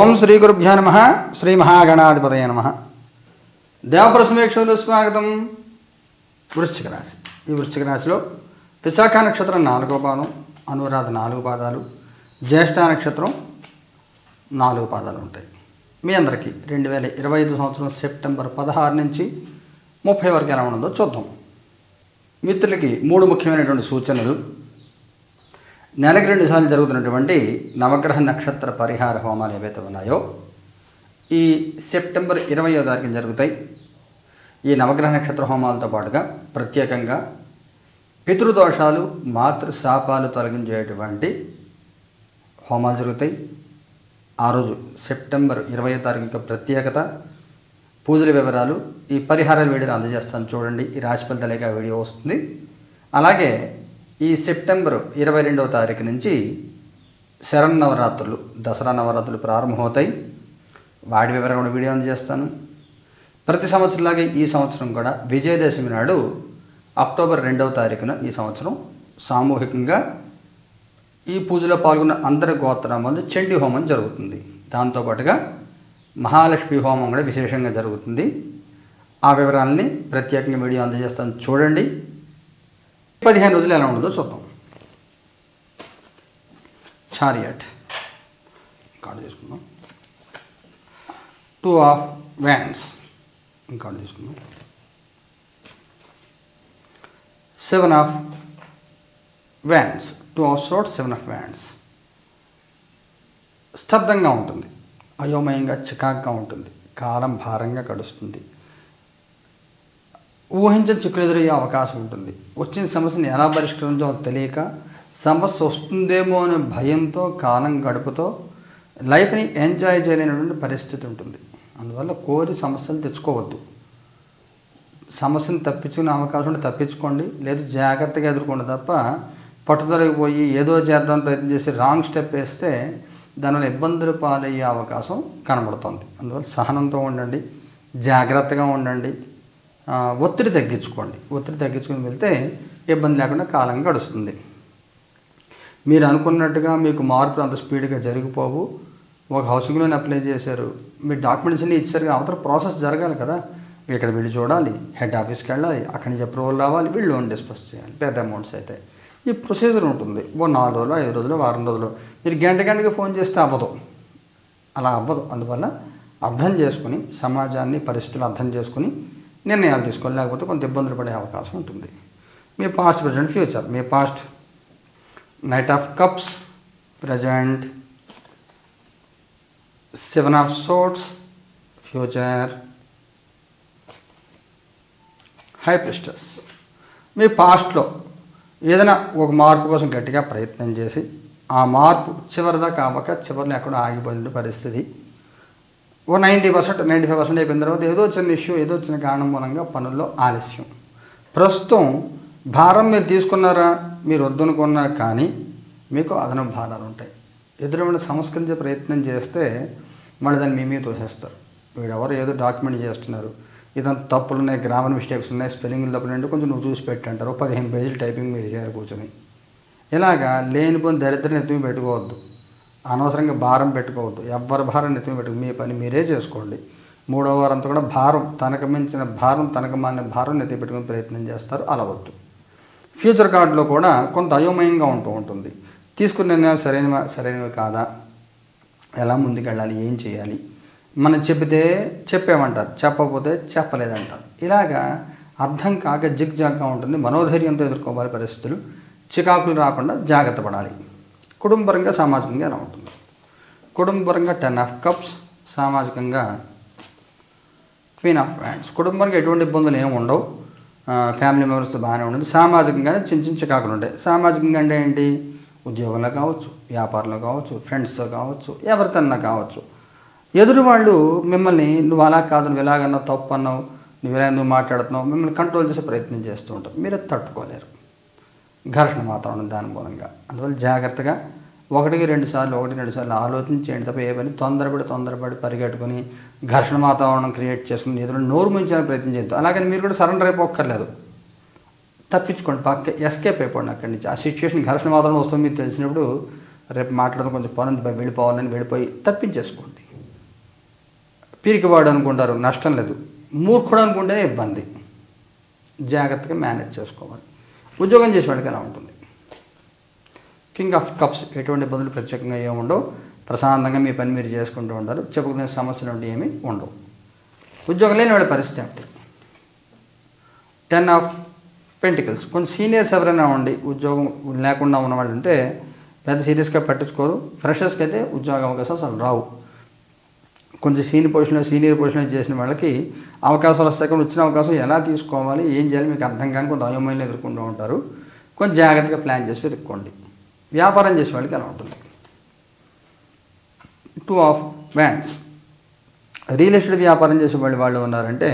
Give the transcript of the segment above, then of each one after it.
ఓం శ్రీ గురుభ్యో నమ శ్రీ మహాగణాధిపతయ నమ. దేవప్రసమేక్షలు స్వాగతం. వృశ్చిక రాశి. ఈ వృశ్చిక రాశిలో విశాఖ నక్షత్రం నాలుగో పాదం అనురాధ నాలుగు పాదాలు జ్యేష్ఠ నక్షత్రం నాలుగు పాదాలు ఉంటాయి. మీ అందరికీ రెండు వేల ఇరవై ఐదు సంవత్సరం సెప్టెంబర్ పదహారు నుంచి ముప్పై వరకు ఎలా ఉండదో చూద్దాం. మిత్రులకి మూడు ముఖ్యమైనటువంటి సూచనలు. నెలకి రెండు సార్లు జరుగుతున్నటువంటి నవగ్రహ నక్షత్ర పరిహార హోమాలు ఏవైతే ఉన్నాయో ఈ సెప్టెంబర్ ఇరవయో తారీఖున జరుగుతాయి. ఈ నవగ్రహ నక్షత్ర హోమాలతో పాటుగా ప్రత్యేకంగా పితృదోషాలు మాతృశాపాలు తొలగించేటువంటి హోమాలు జరుగుతాయి. ఆ రోజు సెప్టెంబర్ ఇరవై తారీఖు యొక్క ప్రత్యేకత పూజల వివరాలు ఈ పరిహారాల వీడియోని అందజేస్తాను. చూడండి ఈ రాశి ఫలితాలేక వీడియో వస్తుంది. అలాగే ఈ సెప్టెంబర్ ఇరవై రెండవ తారీఖు నుంచి శరన్నవరాత్రులు దసరా నవరాత్రులు ప్రారంభమవుతాయి. వాటి వివరం కూడా వీడియో అందజేస్తాను. ప్రతి సంవత్సరంలాగే ఈ సంవత్సరం కూడా విజయదశమి నాడు అక్టోబర్ రెండవ తారీఖున ఈ సంవత్సరం సామూహికంగా ఈ పూజలో పాల్గొన్న అందరి గోత్రామాలు చండీ హోమం జరుగుతుంది. దాంతోపాటుగా మహాలక్ష్మి హోమం కూడా విశేషంగా జరుగుతుంది. ఆ వివరాలని ప్రత్యేకంగా వీడియో అందజేస్తాను. చూడండి. పదిహేను రోజులు ఎలా ఉండదో చూద్దాం. చారియట్ కార్డు తీసుకుందాం. Two of wands. కార్డు తీసుకుందాం. Seven of wands. Two of swords seven of wands. స్తబ్దంగా ఉంటుంది. అయోమయంగా చికాగ్గా ఉంటుంది. కాలం భారంగా గడుస్తుంది. ఊహించని చిక్కులు ఎదురయ్యే అవకాశం ఉంటుంది. వచ్చిన సమస్యను ఎలా పరిష్కరించాలో తెలియక సమస్య వస్తుందేమో అనే భయంతో కాలం గడుపుతో లైఫ్ని ఎంజాయ్ చేయలేనటువంటి పరిస్థితి ఉంటుంది. అందువల్ల కోరి సమస్యలు తెచ్చుకోవద్దు. సమస్యను తప్పించుకునే అవకాశం ఉంటే తప్పించుకోండి. లేదు జాగ్రత్తగా ఎదుర్కోండి తప్ప పట్టుదలకు పోయి ఏదో చేద్దాం ప్రయత్నం చేసి రాంగ్ స్టెప్ వేస్తే దానివల్ల ఇబ్బందులు పాలయ్యే అవకాశం కనబడుతుంది. అందువల్ల సహనంతో ఉండండి. జాగ్రత్తగా ఉండండి. ఒత్తిడి తగ్గించుకోండి. ఒత్తిడి తగ్గించుకుని వెళ్తే ఇబ్బంది లేకుండా కాలం గడుస్తుంది. మీరు అనుకున్నట్టుగా మీకు మార్పులు అంత స్పీడ్గా జరిగిపోవు. ఒక హౌసింగ్ లోన్ అప్లై చేశారు. మీ డాక్యుమెంట్స్ అన్ని ఇచ్చారు అవతల ప్రాసెస్ జరగాలి కదా. ఇక్కడ వీళ్ళు చూడాలి హెడ్ ఆఫీస్కి వెళ్ళాలి అక్కడి నుంచి అప్రూవల్ రావాలి వీళ్ళు లోన్ డిస్పస్ చేయాలి. పెద్ద అమౌంట్స్ అయితే. ఈ ప్రొసీజర్ ఉంటుంది. ఓ నాలుగు రోజులు ఐదు రోజులు వారం రోజులు. మీరు గంట గంటకి ఫోన్ చేస్తే అవ్వదు. అలా అవ్వదు. అందువల్ల అర్థం చేసుకుని సమాజాన్ని పరిస్థితులు అర్థం చేసుకుని నిర్ణయాలు తీసుకోవాలి. లేకపోతే కొంత ఇబ్బందులు పడే అవకాశం ఉంటుంది. మీ past present future me past knight of cups present seven of swords future high priestess మీ పాస్ట్లో ఏదైనా ఒక మార్పు కోసం గట్టిగా ప్రయత్నం చేసి ఆ మార్పు చివరిదాకా అవ్వక చివరిలో ఎక్కడో ఆగిపోయిన పరిస్థితి. ఓ ninety percent ninety five percent అయిపోయిన తర్వాత ఏదో చిన్న ఇష్యూ ఏదో చిన్న కారణం మూలంగా పనుల్లో ఆలస్యం. ప్రస్తుతం భారం మీరు తీసుకున్నారా మీరు వద్దనుకున్నా కానీ మీకు అదనపు భారాలు ఉంటాయి. ఎదురుమైన సంస్కరించే ప్రయత్నం చేస్తే మళ్ళీ దాన్ని మీ మీద తోసేస్తారు. వీడెవరు ఏదో డాక్యుమెంట్ చేస్తున్నారు. ఇదంతా తప్పులు ఉన్నాయి గ్రామర్ మిస్టేక్స్ ఉన్నాయి స్పెల్లింగ్ తప్పులు అంటే కొంచెం నువ్వు చూసి పెట్టంటారు. పదిహేను పేజీలు టైపింగ్ మీరు చేయాలి కూర్చొని. ఇలాగా లేనిపోని దరిద్రం ఎత్తుమి పెట్టుకోవద్దు. అనవసరంగా భారం పెట్టుకోవద్దు. ఎవ్వరి భారం ఎత్తుమి పెట్టుకు మీ పని మీరే చేసుకోండి. మూడవ వారంతా కూడా భారం తనకు మించిన భారం తనకు మానే భారం నెత్తి పెట్టుకునే ప్రయత్నం చేస్తారు అలవద్దు. ఫ్యూచర్ కార్డులో కూడా కొంత అయోమయంగా ఉంటూ ఉంటుంది. తీసుకున్న నిర్ణయాలు సరైనవి సరైనవి కాదా? ఎలా ముందుకెళ్ళాలి? ఏం చేయాలి? మనం చెబితే చెప్పామంటారు చెప్పకపోతే చెప్పలేదంటారు. ఇలాగా అర్థం కాక జిగ్జాగ్గా ఉంటుంది మనోధైర్యంతో ఎదుర్కోవాలి పరిస్థితులు. చికాకులు రాకుండా జాగ్రత్త పడాలి. కుటుంబపరంగా సామాజికంగా ఎలా ఉంటుంది కుటుంబపరంగా టెన్ ఆఫ్ కప్స్ సామాజికంగా క్వీన్ ఆఫ్ హ్యాండ్స్ కుటుంబానికి ఎటువంటి ఇబ్బందులు ఏమి ఉండవు. ఫ్యామిలీ మెంబర్స్తో బాగానే ఉంటుంది సామాజికంగానే చిన్న చిన్న చికాకులు ఉంటాయి. సామాజికంగా అంటే ఏంటి? ఉద్యోగంలో కావచ్చు వ్యాపారంలో కావచ్చు ఫ్రెండ్స్తో కావచ్చు ఎవరితన్నా కావచ్చు. ఎదురు వాళ్ళు మిమ్మల్ని నువ్వు అలా కాదు నువ్వు ఎలాగన్నావు తప్పు అన్నావు నువ్వు ఎలా నువ్వు మాట్లాడుతున్నావు? మిమ్మల్ని కంట్రోల్ చేసే ప్రయత్నం చేస్తూ ఉంటావు మీరు తట్టుకోలేరు. ఘర్షణ వాతావరణం దాని మూలంగా. అందువల్ల జాగ్రత్తగా ఒకటికి రెండు సార్లు ఒకటి రెండు సార్లు ఆలోచించేయండి తప్ప ఏ పని తొందరపడి తొందరపడి పరిగెట్టుకుని ఘర్షణ వాతావరణం క్రియేట్ చేసుకుని ఎదురు నోరు ముంచాలని ప్రయత్నం చేయొద్దు. అలాగని మీరు కూడా సరెండర్ అయిపోక్కర్లేదు. తప్పించుకోండి. పక్క ఎస్కేప్ అయిపోండి అక్కడి నుంచి. ఆ సిచ్యువేషన్ ఘర్షణ వాతావరణం వస్తుంది మీకు తెలిసినప్పుడు రేపు మాట్లాడడం కొంచెం పని వెళ్ళిపోవాలని వెళ్ళిపోయి తప్పించేసుకోండి. పిరికివాడు అనుకుంటారు నష్టం లేదు. మూర్ఖుడు అనుకుంటేనే ఇబ్బంది. జాగ్రత్తగా మేనేజ్ చేసుకోవాలి. ఉద్యోగం చేసేవాడికి ఎలా ఉంటుంది? కింగ్ ఆఫ్ కప్స్ ఎటువంటి ఇబ్బందులు ప్రత్యేకంగా ఏమి ఉండవు. ప్రశాంతంగా మీ పని మీరు చేసుకుంటూ ఉంటారు. చెప్పుకునే సమస్యలు ఉంటే ఏమి ఉండవు. ఉద్యోగం లేని వాడి పరిస్థితి ఏమిటి? టెన్ ఆఫ్ పెంటికల్స్ కొంచెం సీనియర్స్ ఎవరైనా ఉండి ఉద్యోగం లేకుండా ఉన్నవాళ్ళు ఉంటే పెద్ద సీరియస్గా పట్టించుకోరు. ఫ్రెషర్స్కి అయితే ఉద్యోగ అవకాశాలు అసలు రావు. కొంచెం సీనియర్ పొజిషన్లో సీనియర్ పొజిషన్లో చేసిన వాళ్ళకి అవకాశాలు వస్తాయి. కానీ వచ్చిన అవకాశం ఎలా తీసుకోవాలి ఏం చేయాలి మీకు అర్థం కానీ కొంత అయోమయంలో ఎదుర్కొంటూ ఉంటారు. కొంచెం జాగ్రత్తగా ప్లాన్ చేసి వెతుక్కోండి. వ్యాపారం చేసే వాళ్ళకి ఎలా ఉంటుంది. Two of wands real estate వ్యాపారం చేసే వాళ్ళు వాళ్ళు ఉన్నారంటే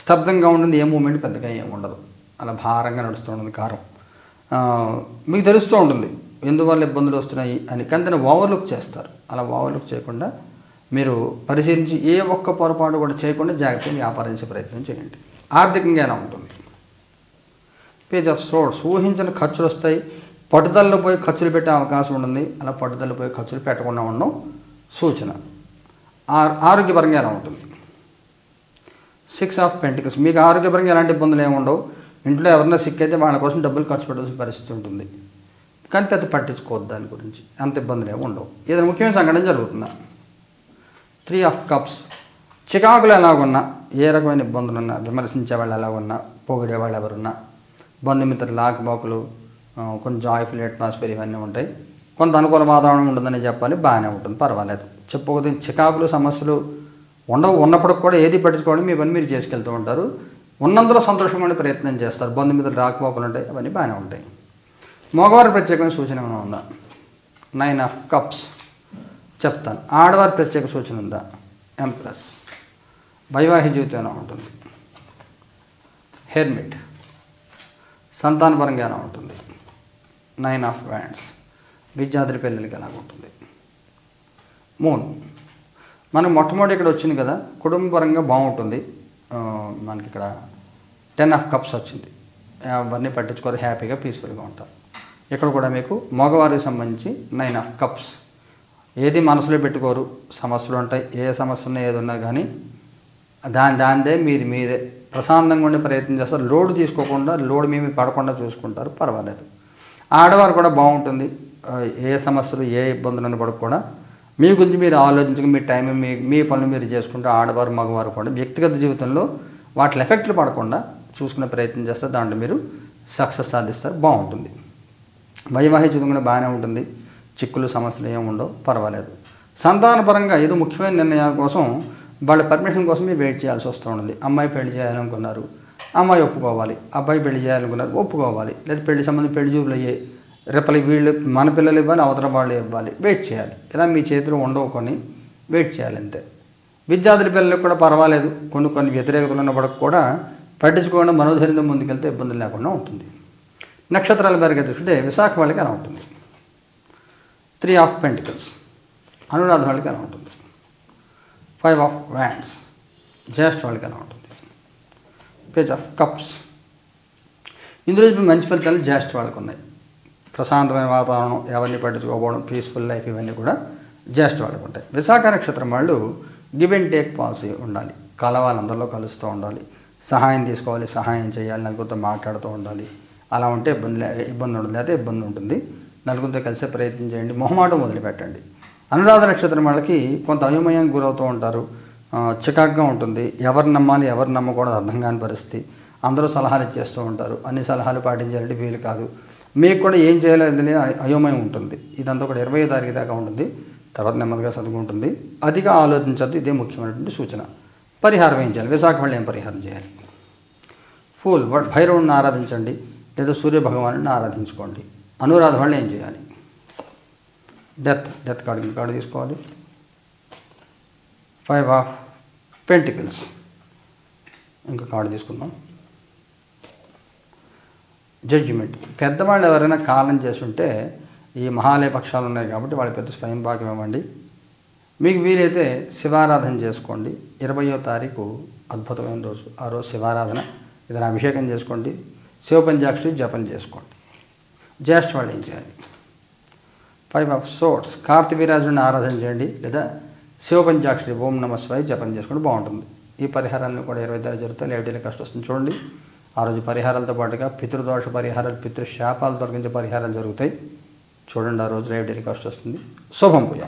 స్తబ్దంగా ఉంటుంది ఏ మూమెంట్ పెద్దగా ఏమి ఉండదు. అలా భారంగా నడుస్తూ ఉంటుంది కారం. మీకు తెలుస్తూ ఉంటుంది ఎందువల్ల ఇబ్బందులు వస్తున్నాయి అని. కానీ దాన్ని ఓవర్లుక్ చేస్తారు. అలా ఓవర్లుక్ చేయకుండా మీరు పరిశీలించి ఏ ఒక్క పొరపాటు కూడా చేయకుండా జాగ్రత్తగా వ్యాపారించే ప్రయత్నం చేయండి. ఆర్థికంగా ఎలా ఉంటుంది? పేజ్ ఆఫ్ సోర్స్ ఊహించిన ఖర్చులు వస్తాయి. పట్టుదలలో పోయి ఖర్చులు పెట్టే అవకాశం ఉంటుంది. అలా పట్టుదలలో పోయి ఖర్చులు పెట్టకుండా ఉండడం సూచన. ఆ- ఆరోగ్యపరంగా ఎలా ఉంటుంది? సిక్స్ ఆఫ్ పెంటికల్స్ మీకు ఆరోగ్యపరంగా ఎలాంటి ఇబ్బందులు ఏమి ఉండవు. ఇంట్లో ఎవరైనా సిక్ అయితే వాళ్ళ కోసం డబ్బులు ఖర్చు పెట్టాల్సిన పరిస్థితి ఉంటుంది. కానీ పెద్ద పట్టించుకోవద్దు దాని గురించి. అంత ఇబ్బందులు ఏమి ఉండవు. ఏదైనా ముఖ్యమైన సంఘటన జరుగుతుందా? త్రీ ఆఫ్ కప్స్ చికాకులు ఎలాగున్నా ఏ రకమైన ఇబ్బందులు ఉన్నా విమర్శించే వాళ్ళు ఎలాగున్నా పొగిడే వాళ్ళు ఎవరున్నా బంధుమిత్రులు లాకబాకులు కొన్ని కొంచెం జాయ్ఫుల్ అట్మాస్ఫియర్ ఇవన్నీ ఉంటాయి. కొంత అనుకూల వాతావరణం ఉంటుందని చెప్పాలి బాగానే ఉంటుంది పర్వాలేదు. చెప్పుకోతే చికాకులు సమస్యలు ఉండవు. ఉన్నప్పటికి కూడా ఏది పట్టించుకోవడం మీ పని మీరు చేసుకెళ్తూ ఉంటారు. ఉన్నందులో సంతోషంగా ప్రయత్నం చేస్తారు. బంధుమిత్రులు రాకపోకలు ఉంటాయి అవన్నీ బాగానే ఉంటాయి. మగవారి ప్రత్యేకమైన సూచన ఏమైనా ఉందా? నైన్ ఆఫ్ కప్స్ చెప్తాను. ఆడవారి ప్రత్యేక సూచన ఉందా? ఎంప్రెస్ వైవాహిక జీవితం ఎలా ఉంటుంది? హెర్మిట్ సంతానపరంగా ఎలా ఉంటుంది? నైన్ ఆఫ్ వ్యాండ్స్ విద్యార్థి పెళ్ళిళ్ళకి ఎలా ఉంటుంది? మూన్ మనకు మొట్టమొదటి ఇక్కడ వచ్చింది కదా కుటుంబపరంగా బాగుంటుంది. మనకి ఇక్కడ టెన్ ఆఫ్ కప్స్ వచ్చింది. అవన్నీ పట్టించుకోరు హ్యాపీగా పీస్ఫుల్గా ఉంటారు. ఇక్కడ కూడా మీకు మగవారికి సంబంధించి నైన్ ఆఫ్ కప్స్ ఏది మనసులో పెట్టుకోరు. సమస్యలు ఉంటాయి. ఏ సమస్య ఉన్నా ఏది ఉన్నా కానీ దాని దానిదే మీరు మీదే. ప్రశాంతంగా ఉండే ప్రయత్నం చేస్తారు. లోడ్ తీసుకోకుండా లోడ్ మేము పడకుండా చూసుకుంటారు. పర్వాలేదు. ఆడవారు కూడా బాగుంటుంది. ఏ సమస్యలు ఏ ఇబ్బందులను పడక కూడా మీ గురించి మీరు ఆలోచించుకుని మీ టైం మీ మీ పనులు మీరు చేసుకుంటూ ఆడవారు మగవారు కూడా వ్యక్తిగత జీవితంలో వాటి ఎఫెక్ట్లు పడకుండా చూసుకునే ప్రయత్నం చేస్తారు దాంట్లో మీరు సక్సెస్ సాధిస్తారు. బాగుంటుంది. వైవాహిక జీవితం కూడా బాగానే ఉంటుంది. చిక్కులు సమస్యలు ఏమి ఉండవు పర్వాలేదు. సంతానపరంగా ఏదో ముఖ్యమైన నిర్ణయాల కోసం వాళ్ళ పర్మిషన్ కోసం మీరు వెయిట్ చేయాల్సి వస్తూ ఉంటుంది అమ్మాయి పెళ్ళి చేయాలనుకున్నారు. అమ్మాయి ఒప్పుకోవాలి. అబ్బాయి పెళ్ళి చేయాలనుకున్నారు ఒప్పుకోవాలి. లేదా పెళ్ళి సంబంధం పెళ్ళి చూపులు అయ్యాయి రేపటి వీళ్ళు మన పిల్లలు ఇవ్వాలి అవతల వాళ్ళు ఇవ్వాలి. వెయిట్ చేయాలి. ఇలా మీ చేతిలో ఉండవు కొన్ని వెయిట్ చేయాలి అంతే. విద్యార్థుల పిల్లలకు కూడా పర్వాలేదు. కొన్ని కొన్ని వ్యతిరేకతలు ఉన్నప్పటికి కూడా పట్టించుకోకుండా మనోధైర్యంతో ముందుకెళ్తే ఇబ్బందులు లేకుండా ఉంటుంది. నక్షత్రాల పేరుగా తీసుకుంటే విశాఖ వాళ్ళకి అలా ఉంటుంది. Three of pentacles. అనురాధ వాళ్ళకి ఎలా ఉంటుంది. Five of wands. జ్యేష్ఠ వాళ్ళకి ఎలా ఉంటుంది. Page of cups. ఇందులో మంచి ఫలితాలు జ్యేష్ఠ వాళ్ళకి ఉన్నాయి. ప్రశాంతమైన వాతావరణం ఎవరిని పట్టించుకోకపోవడం పీస్ఫుల్ లైఫ్ ఇవన్నీ కూడా జ్యేష్ఠ వాళ్ళకి ఉంటాయి. విశాఖ నక్షత్రం వాళ్ళు గివ్ అండ్ టేక్ పాలసీ ఉండాలి. కలవాలి అందరిలో కలుస్తూ ఉండాలి. సహాయం తీసుకోవాలి సహాయం చేయాలి నలుగురితో మాట్లాడుతూ ఉండాలి. అలా ఉంటే ఇబ్బంది ఇబ్బంది ఉండదు. అయితే ఇబ్బంది ఉంటుంది. నలుగురితో కలిసే ప్రయత్నం చేయండి. మొహమాటం వదిలిపెట్టండి. అనురాధ నక్షత్రం వాళ్ళకి కొంత అయోమయం గురవుతూ ఉంటారు. చికాక్గా ఉంటుంది. ఎవరు నమ్మాలి ఎవరు నమ్మకూడదు అర్థం కాని పరిస్థితి. అందరూ సలహాలు ఇచ్చేస్తూ ఉంటారు. అన్ని సలహాలు పాటించాలంటే వీలు కాదు. మీకు కూడా ఏం చేయాలో అయోమయం ఉంటుంది. ఇదంతా కూడా ఇరవై తారీఖు దాకా ఉంటుంది. తర్వాత నెమ్మదిగా చదువుకుంటుంది అదిగా ఆలోచించద్దు. ఇదే ముఖ్యమైనటువంటి సూచన. పరిహారం ఏం చేయాలి? విశాఖ వాళ్ళు ఏం పరిహారం చేయాలి? ఫూల్ వడ్ భైరవుడిని ఆరాధించండి. లేదా సూర్య ఆరాధించుకోండి. అనురాధ వాళ్ళు ఏం చేయాలి? డెత్ డెత్ కార్డు కార్డు తీసుకోవాలి. ఫైవ్ ఆఫ్ పెంటికల్స్ ఇంకా కార్డు తీసుకుందాం. జడ్జిమెంట్ పెద్దవాళ్ళు ఎవరైనా కాలం చేస్తుంటే ఈ మహాలయ పక్షాలు ఉన్నాయి కాబట్టి వాళ్ళ పెద్ద స్వయం భాగ్యం ఇవ్వండి. మీకు వీలైతే శివారాధన చేసుకోండి. ఇరవయో తారీఖు అద్భుతమైన రోజు. ఆ రోజు శివారాధన. ఏదైనా అభిషేకం చేసుకోండి. శివ పంచాక్షరి జపం చేసుకోండి. జ్యేష్ఠ వాళ్ళు ఏం చేయాలి? ఫైవ్ ఆఫ్ సోర్ట్స్ కార్తీవీరాజుని ఆరాధన చేయండి లేదా శివపంచాక్షరి ఓం నమ శివాయ జపం చేసుకుంటే బాగుంటుంది. ఈ పరిహారాన్ని కూడా ఇరవై ధర జరుగుతాయి. లేవటీల కష్టం వస్తుంది చూడండి. ఆ రోజు పరిహారాలతో పాటుగా పితృదోష పరిహారాలు పితృశాపాలు తొలగించే పరిహారాలు జరుగుతాయి. చూడండి ఆ రోజు రేవటీల కష్టం వస్తుంది. శుభం పూజ.